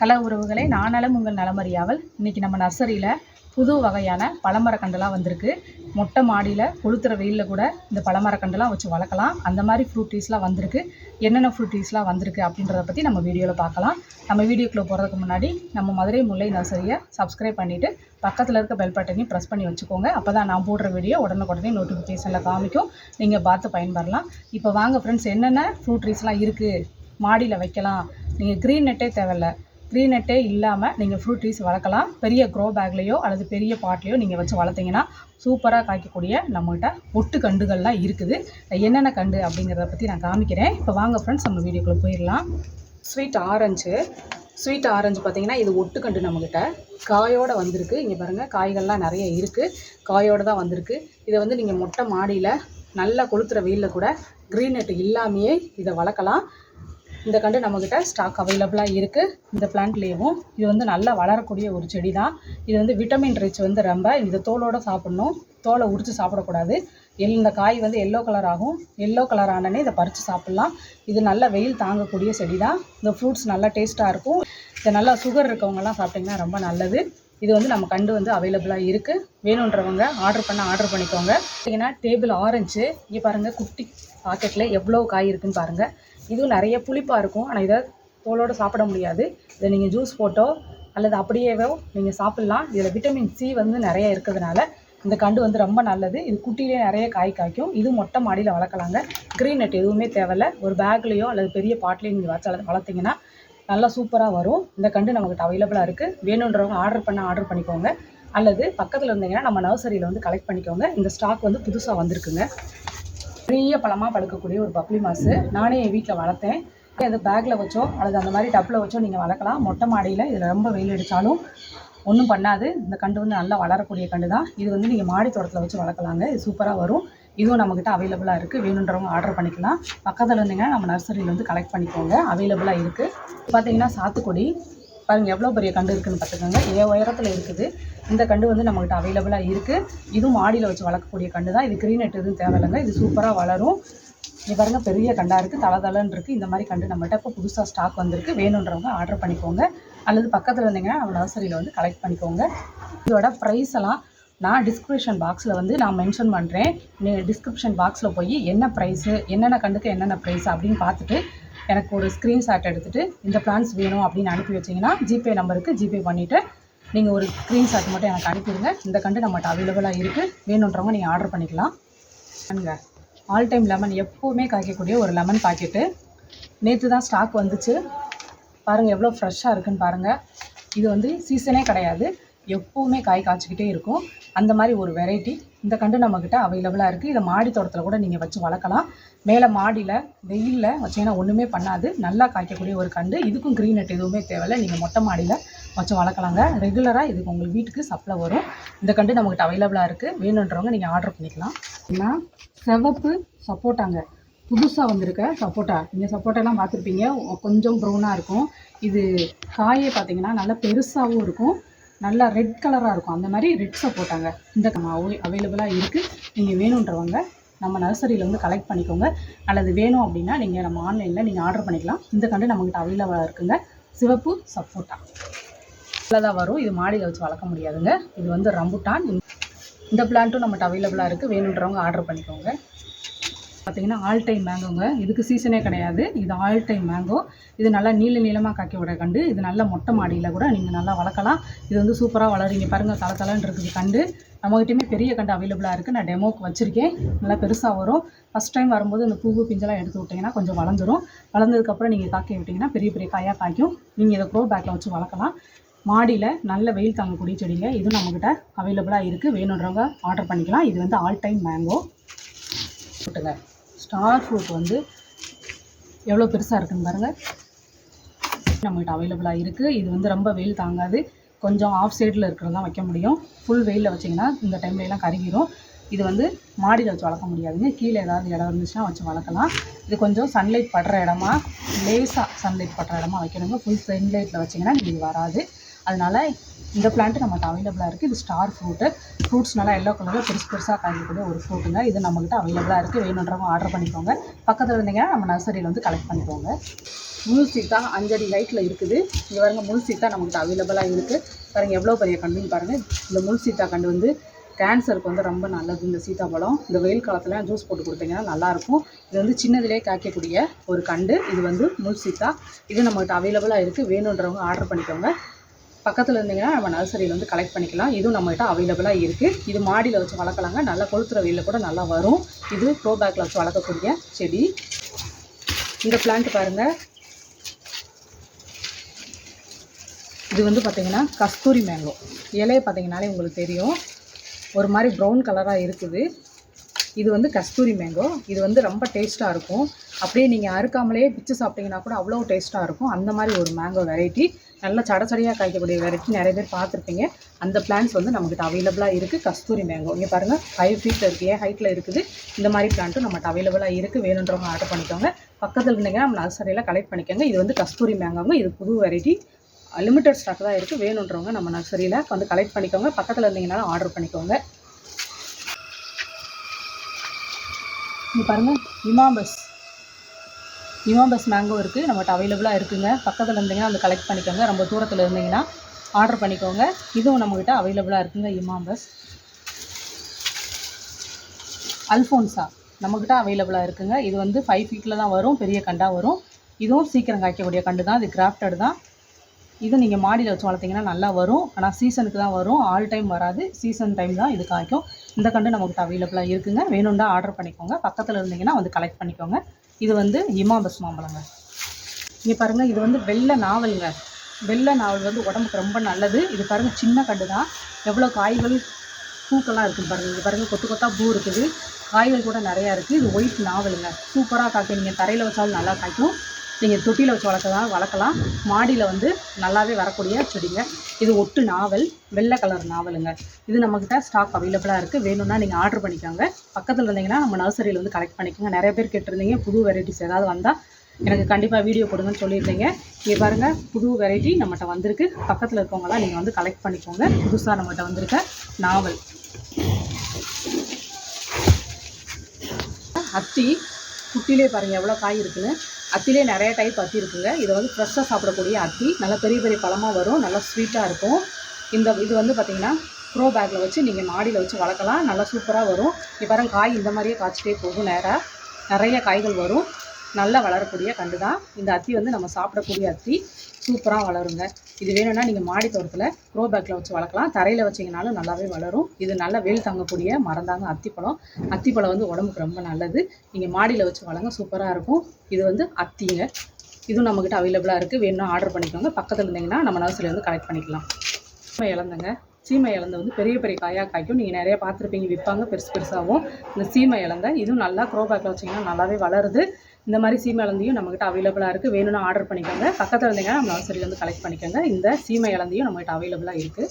கல உறவுகளை நானலம் உங்கள் நலமறியாவல் இன்றைக்கி நம்ம நர்சரியில் புது வகையான பழமரக்கண்டெல்லாம் வந்திருக்கு. மொட்டை மாடியில் கொளுத்துற வெயிலில் கூட இந்த பழமரக்கண்டெல்லாம் வச்சு வளர்க்கலாம். அந்த மாதிரி ஃப்ரூட் ட்ரீஸ்லாம் வந்திருக்கு. என்னென்ன ஃப்ரூட் ட்ரீஸ்லாம் வந்திருக்கு அப்படின்றத பற்றி நம்ம வீடியோவில் பார்க்கலாம். நம்ம வீடியோக்குள்ளே போகிறதுக்கு முன்னாடி நம்ம மதுரை முல்லை நர்சரியை சப்ஸ்கிரைப் பண்ணிவிட்டு பக்கத்தில் இருக்க பெல் பட்டனையும் ப்ரெஸ் பண்ணி வச்சுக்கோங்க. அப்போ தான் நான் போடுற வீடியோ உடனுக்குடனே நோட்டிஃபிகேஷனில் காமிக்கும். நீங்கள் பார்த்து பயன்பெறலாம். இப்போ வாங்க ஃப்ரெண்ட்ஸ் என்னென்ன ஃப்ரூட் ட்ரீஸ்லாம் இருக்குது மாடியில் வைக்கலாம். நீங்கள் க்ரீன் நெட்டே தேவையில்ல. க்ரீன் நெட்டே இல்லாமல் நீங்கள் ஃப்ரூட் ட்ரீஸ் வளர்க்கலாம். பெரிய க்ரோ பேக்லேயோ அல்லது பெரிய பாட்லேயோ நீங்கள் வச்சு வளர்த்தீங்கன்னா சூப்பராக காய்க்கக்கூடிய நம்மகிட்ட ஒட்டு கண்டுகள்லாம் இருக்குது. என்னென்ன கண்டு அப்படிங்கிறத பற்றி நான் காமிக்கிறேன். இப்போ வாங்க ஃப்ரெண்ட்ஸ் நம்ம வீடியோக்குள்ளே போயிடலாம். ஸ்வீட் ஆரஞ்சு ஸ்வீட் ஆரஞ்சு பார்த்தீங்கன்னா இது ஒட்டுக்கண்டு நம்மக்கிட்ட காயோட வந்திருக்கு. இங்கே பாருங்கள் காய்கள்லாம் நிறைய இருக்குது காயோடு தான் வந்திருக்கு. இதை வந்து நீங்கள் மொட்டை மாடியில் நல்லா கொளுத்துற வெயிலில் கூட க்ரீன் நெட் இல்லாமையே இதை வளர்க்கலாம். இந்த கண்டு நம்மக்கிட்ட ஸ்டாக் அவைலபிளாக இருக்குது இந்த பிளான்ட்லேயும் இது வந்து நல்லா வளரக்கூடிய ஒரு செடி தான் இது வந்து விட்டமின் ரிச் வந்து ரொம்ப இது தோலோடு சாப்பிட்ணும். தோலை உரித்து சாப்பிடக்கூடாது. எல் இந்த காய் வந்து எல்லோ கலர் ஆகும். எல்லோ கலர் ஆனனே இதை பறித்து சாப்பிட்லாம். இது நல்ல வெயில் தாங்கக்கூடிய செடி தான் இந்த ஃப்ரூட்ஸ் நல்லா டேஸ்ட்டாக இருக்கும். இதை நல்லா சுகர் இருக்கவங்கலாம் சாப்பிட்டிங்கன்னா ரொம்ப நல்லது. இது வந்து நம்ம கண்டு வந்து அவைலபிளாக இருக்குது வேணுன்றவங்க ஆர்டர் பண்ண ஆர்டர் பண்ணிக்கோங்க. பார்த்தீங்கன்னா டேபிள் ஆரஞ்சு இங்கே பாருங்கள் குட்டி பாக்கெட்டில் எவ்வளோ காய் இருக்குன்னு பாருங்கள் இதுவும் நிறைய புளிப்பாக இருக்கும். ஆனால் இதை தோலோடு சாப்பிட முடியாது. இதை நீங்கள் ஜூஸ் போட்டோ அல்லது அப்படியேவோ நீங்கள் சாப்பிட்லாம். இதில் விட்டமின் சி வந்து நிறைய இருக்கிறதுனால இந்த கண்டு வந்து ரொம்ப நல்லது. இது குட்டியிலே நிறைய காய் காய்க்கும். இது மொட்டை மாடியில் வளர்க்கலாங்க. க்ரீன் நெட் எதுவுமே தேவையில்ல. ஒரு பேக்லேயோ அல்லது பெரிய பாட்லேயும் நீங்கள் வச்சு வளர்த்திங்கன்னா நல்லா சூப்பராக வரும். இந்த கண்டு நம்மக்கிட்ட அவைலபிளாக இருக்குது வேணுன்றவங்க ஆர்டர் பண்ண ஆர்டர் பண்ணிக்கோங்க. அல்லது பக்கத்தில் இருந்தீங்கன்னா நம்ம நர்சரியில் வந்து கலெக்ட் பண்ணிக்கோங்க. இந்த ஸ்டாக் வந்து புதுசாக வந்திருக்குங்க. பெரிய பழமாக படுக்கக்கூடிய ஒரு பப்ளி மாசு நானே என் வீட்டில் வளர்த்தேன். அது பேக்கில் வச்சோ அல்லது அந்த மாதிரி டப்பில் வச்சோ நீங்கள் வளர்க்கலாம். மொட்டை மாடியில் இதில் ரொம்ப வெயில் அடித்தாலும் ஒன்றும் பண்ணாது. இந்த கண்டு வந்து நல்லா வளரக்கூடிய கண்டு தான் இது வந்து நீங்கள் மாடி தோட்டத்தில் வச்சு வளர்க்கலாங்க. இது சூப்பராக வரும். இதுவும் நம்மக்கிட்ட அவைலபிளாக இருக்குது வேணுன்றவங்க ஆர்டர் பண்ணிக்கலாம். பக்கத்தில் இருந்தீங்கன்னா நம்ம நர்சரியில் வந்து கலெக்ட் பண்ணிக்கோங்க. அவைலபிளாக இருக்குது பார்த்தீங்கன்னா சாத்துக்குடி. பாருங்கள் எவ்வளோ பெரிய கண்டு இருக்குதுன்னு பார்த்துக்கோங்க. ஏ உயரத்தில் இருக்குது. இந்த கண்டு வந்து நம்மகிட்ட அவைலபிளாக இருக்குது இதுவும் மாடியில் வச்சு வளர்க்கக்கூடிய கண்டு தான் இது க்ரீன் நெட் எதுவும் தேவையில்லைங்க. இது சூப்பராக வளரும். இது பாருங்கள் பெரிய கண்டாக இருக்குது தலை தலைன்னு இருக்குது இந்த மாதிரி கண்டு நம்மகிட்ட இப்போ புதுசாக ஸ்டாக் வந்திருக்கு. வேணுன்றவங்க ஆர்டர் பண்ணிக்கோங்க. அல்லது பக்கத்தில் இருந்தீங்கன்னா நம்ம நர்சரியில் வந்து கலெக்ட் பண்ணிக்கோங்க. இதோட ப்ரைஸ் எல்லாம் நான் டிஸ்கிரிப்ஷன் பாக்ஸில் வந்து நான் மென்ஷன் பண்ணுறேன் நீ டிஸ்கிரிப்ஷன் பாக்ஸில் போய் என்ன ப்ரைஸு என்னென்ன கண்டுக்கு என்னென்ன ப்ரைஸ் அப்படின்னு பார்த்துட்டு எனக்கு ஒரு ஸ்க்ரீன்ஷாட் எடுத்துகிட்டு இந்த பிளான்ஸ் வேணும் அப்படின்னு அனுப்பி வச்சிங்கன்னா ஜிபே நம்பருக்கு ஜிபே பண்ணிவிட்டு நீங்கள் ஒரு ஸ்க்ரீன்ஷாட் மட்டும் எனக்கு அனுப்பிடுங்க. இந்த கண்டு நம்மகிட்ட அவைலபிளாக இருக்குது வேணுன்றவங்க நீங்கள் ஆர்டர் பண்ணிக்கலாம். பண்ணுங்க ஆல் டைம் லெமன் எப்போவுமே காய்க்கக்கூடிய ஒரு லெமன் பாக்கெட்டு நேற்று தான் ஸ்டாக் வந்துச்சு பாருங்கள் எவ்வளோ ஃப்ரெஷ்ஷாக இருக்குன்னு பாருங்கள் இது வந்து சீசனே கிடையாது. எப்போவுமே காய் காய்ச்சிக்கிட்டே இருக்கும். அந்த மாதிரி ஒரு வெரைட்டி இந்த கண்டு நம்மக்கிட்ட அவைலபிளாக இருக்குது இதை மாடி தோட்டத்தில் கூட நீங்கள் வச்சு வளர்க்கலாம். மேலே மாடியில் வெயிலில் வச்சிங்கன்னா ஒன்றுமே பண்ணாது. நல்லா காய்க்கக்கூடிய ஒரு கண்டு இதுக்கும் க்ரீன் நெட் எதுவுமே தேவையில்லை. நீங்கள் மொட்டை மாடியில் வச்சு வளர்க்கலாங்க. ரெகுலராக இதுக்கு உங்கள் வீட்டுக்கு சப்ளை வரும். இந்த கண்டு நம்மக்கிட்ட அவைலபிளாக இருக்குது வேணுன்றவங்க நீங்கள் ஆர்டர் பண்ணிக்கலாம். ஏன்னா சிவப்பு சப்போட்டாங்க. புதுசாக வந்திருக்க சப்போட்டா. நீங்கள் சப்போட்டாலாம் பார்த்துருப்பீங்க. கொஞ்சம் ப்ரௌனாக இருக்கும். இது காயை பார்த்தீங்கன்னா நல்லா பெருசாகவும் இருக்கும். நல்லா ரெட் கலராக இருக்கும். அந்த மாதிரி ரெட்ஸை சப்போட்டாங்க இந்த அவை அவைலபிளாக இருக்குது நீங்கள் வேணுன்றவங்க நம்ம நர்சரியில் வந்து கலெக்ட் பண்ணிக்கோங்க. அல்லது வேணும் அப்படின்னா நீங்கள் நம்ம ஆன்லைனில் நீங்கள் ஆர்டர் பண்ணிக்கலாம். இந்த கண்டு நம்மக்கிட்ட அவைலபிளாக இருக்குங்க. சிவப்பு சப்போட்டா. நல்லதாக வரும். இது மாடியில் வச்சு வளர்க்க முடியாதுங்க. இது வந்து ரம்புட்டான். இந்த பிளான்ட்டும் நம்மகிட்ட அவைலபிளாக இருக்குது வேணுன்றவங்க ஆர்டர் பண்ணிக்கோங்க. பார்த்தீங்கன்னா ஆல் டைம் மேங்கோங்க இதுக்கு சீசனே கிடையாது. இது ஆல் டைம் மேங்கோ இது நல்லா நீள நீளமாக காய்க்க விட கண்டு. இது நல்ல மொட்டை மாடியில் கூட நீங்கள் நல்லா வளர்க்கலாம். இது வந்து சூப்பராக வளருங்க பாருங்கள் தலை தலைன்னு இருக்குது கண்டு. நம்மகிட்டயுமே பெரிய கண்டு அவைலபிளாக இருக்குது நான் டெமோக்கு வச்சுருக்கேன். நல்லா பெருசாக வரும். ஃபஸ்ட் டைம் வரும்போது இந்த பூவு பிஞ்செல்லாம் எடுத்து விட்டிங்கன்னா கொஞ்சம் வளர்ந்துரும். வளர்ந்ததுக்கப்புறம் நீங்கள் காக்கி விட்டிங்கன்னா பெரிய பெரிய காயாக காய்க்கும். நீங்கள் இதை க்ரோ பேக்கில் வச்சு வளர்க்கலாம். மாடியில் நல்ல வெயில் தாங்கக்கூடிய செடிங்க. இதுவும் நம்மக்கிட்ட அவைலபிளாக இருக்குது வேணுன்றவங்க ஆர்டர் பண்ணிக்கலாம். இது வந்து ஆல் டைம் மேங்கோ போட்டுங்க. ஸ்டார் ஃப்ரூட் வந்து எவ்வளோ பெருசாக இருக்குன்னு பாருங்கள் நம்மகிட்ட அவைலபிளாக இருக்குது இது வந்து ரொம்ப வெயில் தாங்காது. கொஞ்சம் ஆஃப் சைடில் இருக்கிறது தான் வைக்க முடியும். ஃபுல் வெயிலில் வச்சிங்கன்னா இந்த டைம்லலாம் கருகிரும். இது வந்து மாடியில் வச்சு வளர்க்க முடியாதுங்க. கீழே ஏதாவது இடம் இருந்துச்சுன்னா வச்சு வளர்க்கலாம். இது கொஞ்சம் சன்லைட் படுற இடமா லேசாக சன்லைட் படுற இடமா வைக்கணுங்க. ஃபுல் சன்லைட்டில் வச்சிங்கன்னா இது வராது. அதனால் இந்த பிளான்ட் நம்மகிட்ட அவைலபிளாக இருக்குது இது ஸ்டார் ஃப்ரூட்டு ஃப்ரூட்ஸ் நல்லா எல்லோ கலரில் பெருசு பெருசாக காய்க்கக்கூடிய ஒரு ஃப்ரூட்டுங்க இது நம்மகிட்ட அவைலபிளாக இருக்குது வேணுன்றவங்க ஆர்டர் பண்ணிக்கோங்க. பக்கத்தில் இருந்தீங்கன்னா நம்ம நர்சரியில் வந்து கலெக்ட் பண்ணிக்கோங்க. முழு சீத்தா அஞ்சடி ஹைட்டில் இருக்குது. இங்கே வரங்க முழு சீத்தா நம்மகிட்ட அவைலபிளாக இருக்குது பாருங்கள் எவ்வளோ பெரிய கண்டுன்னு பாருங்கள் இந்த முழு சீத்தா கண்டு வந்து கேன்சருக்கு வந்து ரொம்ப நல்லது. இந்த சீத்தாப்பழம் இந்த வெயில் காலத்தில் ஜூஸ் போட்டு கொடுத்தீங்கன்னா நல்லாயிருக்கும் இது வந்து சின்னதிலே காய்க்கக்கூடிய ஒரு கண்டு. இது வந்து முள் சீத்தா. இது நம்மகிட்ட அவைலபிளாக இருக்குது வேணுன்றவங்க ஆர்டர் பண்ணிக்கோங்க. பக்கத்தில் இருந்தீங்கன்னா நம்ம நர்சரியில் வந்து கலெக்ட் பண்ணிக்கலாம். இதுவும் நம்மகிட்ட அவைலபிளாக இருக்குது இது மாடியில் வச்சு வளர்க்கலாங்க. நல்லா கொளுத்துற வெயிலில் கூட நல்லா வரும். இது ப்ரோ பேக்கில் வச்சு வளர்க்கக்கூடிய செடி. இந்த பிளான்ட் பாருங்கள் இது வந்து பார்த்திங்கன்னா கஸ்தூரி மேங்கோ இலையை பார்த்திங்கனாலே உங்களுக்கு தெரியும். ஒரு மாதிரி ப்ரௌன் கலராக இருக்குது. இது வந்து கஸ்தூரி மேங்கோ இது வந்து ரொம்ப டேஸ்ட்டாக இருக்கும். அப்படியே நீங்கள் அறுக்காமலே பிச்சு சாப்பிட்டீங்கன்னா கூட அவ்வளோ டேஸ்ட்டாக இருக்கும். அந்த மாதிரி ஒரு மேங்கோ வெரைட்டி நல்லா சடச்சடியாக காய்க்கக்கூடிய வெரைட்டி நிறைய பேர் பார்த்துருப்பீங்க. அந்த பிளான்ஸ் வந்து நம்மகிட்ட அவைலபிளாக இருக்குது கஸ்தூரி மேங்கோ இங்கே பாருங்கள் ஃபைவ் ஃபீட்டில் இருக்குது ஏன் ஹைட்டில் இருக்குது? இந்த மாதிரி பிளான்ட்டும் நம்மகிட்ட அவைலபிளாக இருக்குது வேணுன்றவங்க ஆர்டர் பண்ணிக்கோங்க. பக்கத்தில் இருந்தீங்கன்னா நம்ம நர்சரியில் கலெக்ட் பண்ணிக்கோங்க. இது வந்து கஸ்தூரி மேங்கோங்க இது புது வெரைட்டி லிமிட்டட் ஸ்டாக் தான் இருக்குது வேணுன்றவங்க நம்ம நர்சரியில் வந்து கலெக்ட் பண்ணிக்கோங்க. பக்கத்தில் இருந்தீங்கனாலும் ஆர்டர் பண்ணிக்கோங்க. இங்கே பாருங்கள் இமாம்பஸ் இமாம்பஸ் மேங்கோ இருக்குது நம்மகிட்ட அவைலபிளாக இருக்குங்க. பக்கத்தில் இருந்தீங்கன்னா அதை கலெக்ட் பண்ணிக்கோங்க. ரொம்ப தூரத்தில் இருந்தீங்கன்னா ஆர்டர் பண்ணிக்கோங்க. இதுவும் நம்மக்கிட்ட அவைலபிளாக இருக்குங்க இமாம்பஸ் அல்ஃபோன்ஸா நம்மக்கிட்ட அவைலபிளாக இருக்குங்க. இது வந்து ஃபைவ் ஃபீட்டில் தான் வரும். பெரிய கண்டாக வரும். இதுவும் சீக்கிரம் காய்க்கக்கூடிய கண்டு தான். இது கிராஃப்டட் தான். இது நீங்கள் மாடியில் வச்சு வளர்த்தீங்கன்னா நல்லா வரும். ஆனால் சீசனுக்கு தான் வரும். ஆல் டைம் வராது. சீசன் டைம் தான் இது காய்க்கும். இந்த கண்டு நம்மகிட்ட அவைலபிளாக இருக்குங்க. வேணும்னா ஆர்டர் பண்ணிக்கோங்க. பக்கத்தில் இருந்தீங்கன்னா வந்து கலெக்ட் பண்ணிக்கோங்க. இது வந்து இமாபஸ் மாம்பழங்க இங்கே பாருங்கள் இது வந்து வெள்ளை நாவலுங்க. வெள்ளை நாவல் வந்து உடம்புக்கு ரொம்ப நல்லது. இது பாருங்கள் சின்ன கண்டு தான் எவ்வளோ காய்கள் பூக்கெல்லாம் இருக்குது பாருங்கள் இது பாருங்கள் கொத்து கொத்தாக பூ இருக்குது. காய்கள் கூட நிறையா இருக்குது. இது ஒயிட் நாவலுங்க. சூப்பராக காய்க்கும். நீங்கள் தரையில் வச்சாலும் நல்லா காய்க்கும். நீங்கள் தொட்டியில் வச்சு வளர்க்கலாம் வளர்க்கலாம். மாடியில் வந்து நல்லாவே வரக்கூடிய செடிங்க. இது ஒட்டு நாவல் வெள்ளை கலர் நாவலுங்க. இது நம்மக்கிட்ட ஸ்டாக் அவைலபிளாக இருக்குது வேணும்னா நீங்கள் ஆர்டர் பண்ணிக்கோங்க. பக்கத்தில் இருந்தீங்கன்னா நம்ம நர்சரியில் வந்து கலெக்ட் பண்ணிக்கோங்க. நிறைய பேர் கேட்டிருந்தீங்க புது வெரைட்டிஸ் ஏதாவது வந்தால் எனக்கு கண்டிப்பாக வீடியோ கொடுங்கன்னு சொல்லியிருந்தீங்க. இங்கே பாருங்கள் புது வெரைட்டி நம்மகிட்ட வந்திருக்கு. பக்கத்தில் இருக்கவங்களாம் நீங்கள் வந்து கலெக்ட் பண்ணிக்கோங்க. புதுசாக நம்மகிட்ட வந்திருக்க நாவல். அத்தி குட்டிலே பாருங்கள் எவ்வளோ காய் இருக்குன்னு. அத்திலே நிறைய டைப் அத்தி இருக்குங்க. இதை வந்து ஃப்ரெஷ்ஷாக சாப்பிடக்கூடிய அத்தி. நல்லா பெரிய பெரிய பழமாக வரும். நல்லா ஸ்வீட்டாக இருக்கும். இந்த இது வந்து பார்த்திங்கன்னா ப்ரோ பேக்கில் வச்சு நீங்கள் மாடியில் வச்சு வளர்க்கலாம். நல்லா சூப்பராக வரும். இப்போ பாருங்க காய் இந்த மாதிரியே காய்ச்சிட்டே போகும் நேராக நிறைய காய்கள் வரும். நல்லா வளரக்கூடிய கண்டு தான். இந்த அத்தி வந்து நம்ம சாப்பிடக்கூடிய அத்தி. சூப்பராக வளருங்க. இது வேணும்னா நீங்கள் மாடி தோட்டத்தில் க்ரோ பேக்கில் வச்சு வளர்க்கலாம். தரையில் வச்சிங்கனாலும் நல்லாவே வளரும். இது நல்ல வெயில் தங்கக்கூடிய மரந்தாங்க அத்திப்பழம். அத்திப்பழம் வந்து உடம்புக்கு ரொம்ப நல்லது. நீங்கள் மாடியில் வச்சு வளங்க சூப்பராக இருக்கும். இது வந்து அத்திங்க. இதுவும் நம்மக்கிட்ட அவைலபிளாக இருக்குது வேணும்னா ஆர்டர் பண்ணிக்கோங்க. பக்கத்தில் இருந்தீங்கன்னா நம்ம நர்சரியில் வந்து கலெக்ட் பண்ணிக்கலாம். சீமை இழந்தங்க. சீமை இழந்த வந்து பெரிய பெரிய காயாக காய்க்கும். நீங்கள் நிறைய பார்த்துருப்பீங்க. விற்பாங்க பெருசு பெருசாகவும் இந்த சீமை இழந்த. இதுவும் நல்லா க்ரோ பேக்கில் வச்சிங்கன்னா நல்லாவே வளருது. இந்த மாதிரி சீமை இழந்தையும் நம்மகிட்ட அவைலபிளாக இருக்குது வேணும்னா ஆர்டர் பண்ணிக்கோங்க. பக்கத்தில் இருந்தீங்கன்னா நம்ம நர்சரியிலேருந்து கலெக்ட் பண்ணிக்கோங்க. இந்த சீமை இழந்தையும் நம்மகிட்ட அவைலபிளாக இருக்குது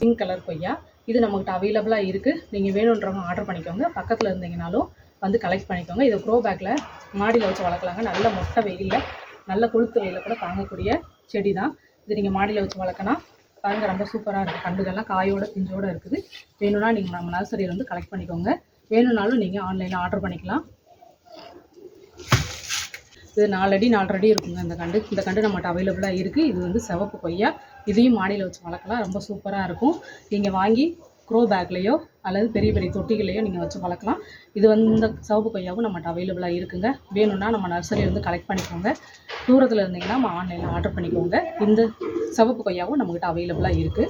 பிங்க் கலர் கொய்யா. இது நம்மகிட்ட அவைலபிளாக இருக்குது நீங்கள் வேணுன்றவங்க ஆர்டர் பண்ணிக்கோங்க. பக்கத்தில் இருந்தீங்கனாலும் வந்து கலெக்ட் பண்ணிக்கோங்க. இதை க்ரோ பேக்கில் மாடியில் வச்சு வளர்க்கலாங்க. நல்ல மொட்டை வெயிலில் நல்ல கொழுத்து வெயிலில் கூட தாங்கக்கூடிய செடி தான் இது நீங்கள் மாடியில் வச்சு வளர்க்கலாம் பாருங்க ரொம்ப சூப்பராக இருக்குது கண்டுகள்லாம் காயோட பிஞ்சோடு இருக்குது. வேணும்னா நீங்கள் நம்ம நர்சரியில் வந்து கலெக்ட் பண்ணிக்கோங்க. வேணும்னாலும் நீங்கள் ஆன்லைனில் ஆர்டர் பண்ணிக்கலாம். இது நாலடி நாலரடி இருக்குங்க. இந்த கண்டு இந்த கண்டு நம்மகிட்ட அவைலபிளாக இருக்குது இது வந்து சிவப்பு கொய்யா. இதையும் மாடியில் வச்சு வளர்க்கலாம். ரொம்ப சூப்பராக இருக்கும். நீங்கள் வாங்கி க்ரோ பேக்லேயோ அல்லது பெரிய பெரிய தொட்டிகளையோ நீங்கள் வச்சு வளர்க்கலாம். இது வந்து இந்த சிவப்பு கொய்யாவும் நம்மகிட்ட அவைலபிளாக இருக்குங்க. வேணும்னா நம்ம நர்சரியிலேருந்து கலெக்ட் பண்ணிக்கோங்க. தூரத்தில் இருந்தீங்கன்னா நம்ம ஆன்லைனில் ஆர்டர் பண்ணிக்கோங்க. இந்த சிவப்பு கொய்யாவும் நம்மகிட்ட அவைலபிளாக இருக்குது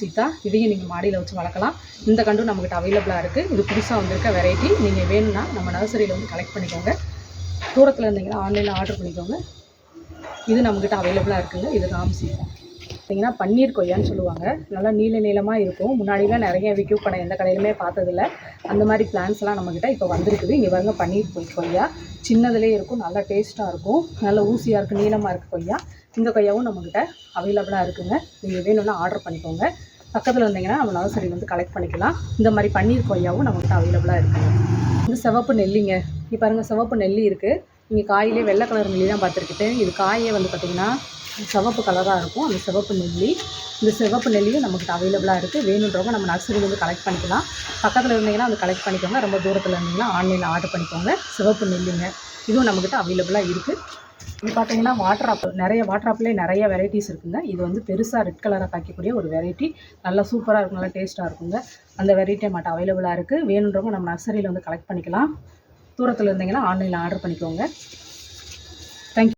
சீதா இதையும் நீங்கள் மாடியில் வச்சு வளர்க்கலாம். இந்த கண்டும் நம்மகிட்ட அவைலபிளாக இருக்குது இது புதுசாக வந்திருக்க வெரைட்டி நீங்கள் வேணும்னா நம்ம நர்சரியில் வந்து கலெக்ட் பண்ணிக்கோங்க. தூரத்தில் இருந்தீங்கன்னா ஆன்லைனில் ஆர்டர் பண்ணிக்கோங்க. இது நம்மக்கிட்ட அவைலபிளாக இருக்குங்க. இது ராம் பார்த்திங்கன்னா பார்த்தீங்கன்னா பன்னீர் கொய்யான்னு சொல்லுவாங்க. நல்லா நீள நீளமாக இருக்கும். முன்னாடிலாம் நிறைய விற்கும் பண்ண எந்த கடையிலுமே பார்த்ததில்ல. அந்த மாதிரி பிளான்ஸ்லாம் நம்மக்கிட்ட இப்போ வந்திருக்குது. இங்கே பாருங்க பன்னீர் கொய் கொய்யா. சின்னதுலேயே இருக்கும் நல்லா டேஸ்ட்டாக இருக்கும். நல்ல ஊசியாக இருக்குது நீளமாக இருக்குது கொய்யா. இந்த கொய்யாவும் நம்மக்கிட்ட அவைலபிளாக இருக்குங்க. நீங்கள் வேணும்னா ஆர்டர் பண்ணிக்கோங்க. பக்கத்தில் இருந்தீங்கன்னா நம்ம நர்சரி வந்து கலெக்ட் பண்ணிக்கலாம். இந்த மாதிரி பன்னீர் கொய்யாவும் நம்மக்கிட்ட அவைலபிளாக இருக்குங்க. இந்த சிவப்பு நெல்லிங்க. இப்போ பாருங்கள் சிவப்பு நெல்லி இருக்குது நீங்கள் காயிலே வெள்ளை கலர் நெல்லி தான் பார்த்துருக்கிட்டு இது காயே வந்து பார்த்திங்கன்னா சிவப்பு கலராக இருக்கும். அந்த சிவப்பு நெல்லி இந்த சிவப்பு நெல்லியும் நமக்கு அவைலபிளாக இருக்குது வேணுன்றவங்க நம்ம நர்சரியில் வந்து கலெக்ட் பண்ணிக்கலாம். பக்கத்தில் இருந்தீங்கன்னா வந்து கலெக்ட் பண்ணிக்கோங்க. ரொம்ப தூரத்தில் இருந்தீங்கன்னா ஆன்லைனில் ஆர்டர் பண்ணிக்கோங்க. சிவப்பு நெல்லிங்க. இதுவும் நம்மக்கிட்ட அவைலபிளாக இருக்குது இது பார்த்தீங்கன்னா வாட்டர் ஆப்பிள் நிறைய வாட்டர் ஆப்பிளே நிறைய வெரைட்டிஸ் இருக்குங்க. இது வந்து பெருசாக ரெட் கலராக காய்க்கக்கூடிய ஒரு வெரைட்டி நல்லா சூப்பராக இருக்கும். நல்லா டேஸ்ட்டாக இருக்குங்க. அந்த வெரைட்டி மட்டும் அவைலபிளாக இருக்குது வேணுன்றவங்க நம்ம நர்சரியில் வந்து கலெக்ட் பண்ணிக்கலாம். தூரத்தில் இருந்தீங்கன்னா ஆன்லைனில் ஆர்டர் பண்ணிக்கோங்க.